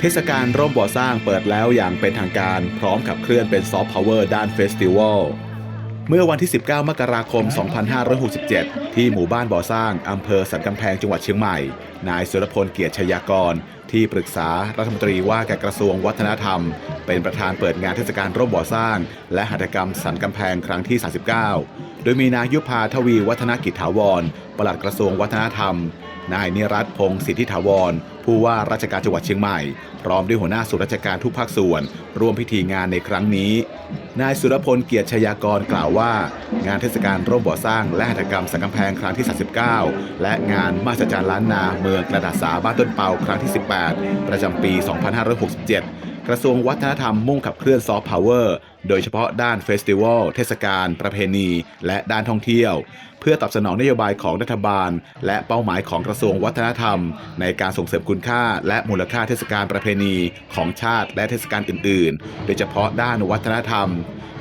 เทศกาลร่มบ่อสร้างเปิดแล้วอย่างเป็นทางการพร้อมขับเคลื่อนเป็นซอฟต์พาวเวอร์ด้านเฟสติวัลเมื่อวันที่ 19 มกราคม 2567 ที่หมู่บ้านบ่อสร้าง อำเภอสันกำแพงจังหวัดเชียงใหม่ นายสุรพลเกียรติชยากร ที่ปรึกษารัฐมนตรีว่าการกระทรวงวัฒนธรรม เป็นประธานเปิดงานเทศกาลร่มบ่อสร้าง และหัตถกรรมสันกำแพงครั้งที่ 39 โดยมีนายยุพาทวีวัฒนกิจถาวรปลัดกระทรวงวัฒนธรรม นายนิรัตพงศ์สิทธิถาวร ผู้ว่าราชการจังหวัดเชียงใหม่ พร้อมด้วยหัวหน้าส่วนราชการทุกภาคส่วน ร่วมพิธีงานในครั้งนี้ นายสุรพลเกียรติชยากรกล่าวว่า งานเทศกาลร่มบ่อสร้าง และหัตถกรรมสังกำแพงครั้งที่ 39 และงานมาสจารล้านนาเมืองกระดาษสาบ้านต้นเปาครั้งที่ 18 ประจำปี 2567 กระทรวงวัฒนธรรมมุ่งขับเคลื่อนซอฟต์พาวเวอร์โดยเฉพาะด้านเฟสติวัลเทศกาล ประเพณี และด้านท่องเที่ยว เพื่อตอบสนองนโยบายของรัฐบาล และเป้าหมายของกระทรวงวัฒนธรรม ในการส่งเสริมคุณค่า และมูลค่าเทศกาลประเพณีของชาติและเทศกาลอื่น ๆ โดยเฉพาะด้านวัฒนธรรม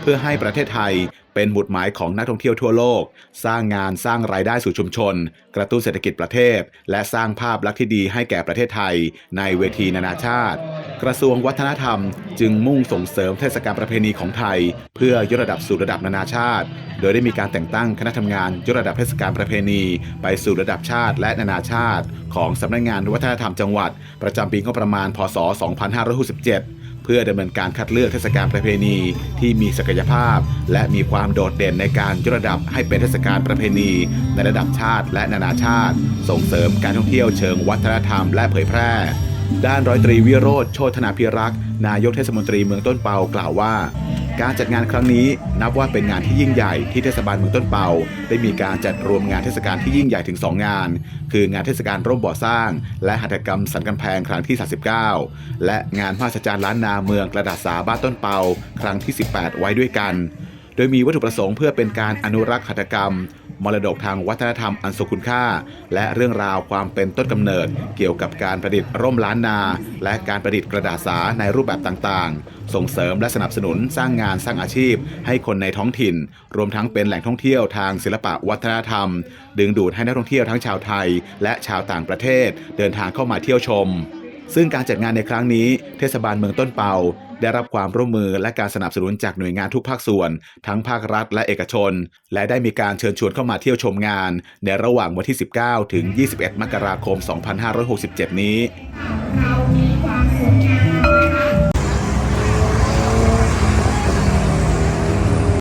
เพื่อให้ประเทศไทยเป็นหมุดหมายของนักท่องเที่ยวทั่วโลก สร้างงานสร้างรายได้สู่ชุมชน กระตุ้นเศรษฐกิจประเทศ และสร้างภาพลักษณ์ที่ดีให้แก่ประเทศไทย ในเวทีนานาชาติ กระทรวงวัฒนธรรม จึงมุ่งส่งเสริมเทศกาลประเพณีของไทย เพื่อยกระดับสู่ระดับนานาชาติ โดยได้มีการแต่งตั้งคณะทำงานยกระดับเทศกาลประเพณี ไปสู่ระดับชาติและนานาชาติ ของสำนักงานวัฒนธรรมจังหวัด ประจำปีงบประมาณ พศ 2567เพื่อดำเนินการคัดเลือกเทศกาลประเพณีที่มีศักยภาพ และมีความโดดเด่นในการยกระดับให้เป็นเทศกาลประเพณี ในระดับชาติและนานาชาติ ส่งเสริมการท่องเที่ยวเชิงวัฒนธรรมและเผยแพร่ ด้านร้อยตรีวิโรธโชธนาพิรักษ์นายกเทศมนตรีเมืองต้นเปากล่าวว่า การจัดงานครั้งนี้นับว่าเป็นงานที่ยิ่งใหญ่ที่เทศบาลเมืองต้นเปา ได้มีการจัดรวมงานเทศกาลที่ยิ่งใหญ่ถึง 2 งาน คืองานเทศกาลร่มบ่อสร้าง และหัตถกรรมสันกำแพงครั้งที่ 39 และงานพระราจารย์ล้านนาเมืองกระดาษสาบ้านต้นเปา ครั้งที่ 18 ไว้ด้วยกัน โดยมีวัตถุประสงค์เพื่อเป็นการอนุรักษ์หัตถกรรม มรดกทางวัฒนธรรมอันทรงคุณค่า และเรื่องราวความเป็นต้นกำเนิด เกี่ยวกับการประดิษฐ์ร่มล้านนา และการประดิษฐ์กระดาษสาในรูปแบบต่างๆ ส่งเสริมและสนับสนุนสร้างงานสร้างอาชีพ ให้คนในท้องถิ่น รวมทั้งเป็นแหล่งท่องเที่ยวทางศิลปะวัฒนธรรม ดึงดูดให้นักท่องเที่ยวทั้งชาวไทย และชาวต่างประเทศ เดินทางเข้ามาเที่ยวชม ซึ่งการจัดงานในครั้งนี้เทศบาลเมืองต้นเปา ได้รับความร่วมมือและการสนับสนุนจากหน่วยงานทุกภาคส่วน ทั้งภาครัฐและเอกชน และได้มีการเชิญชวนเข้ามาเที่ยวชมงาน ในระหว่างวันที่ 19 ถึง 21 มกราคม 2567 นี้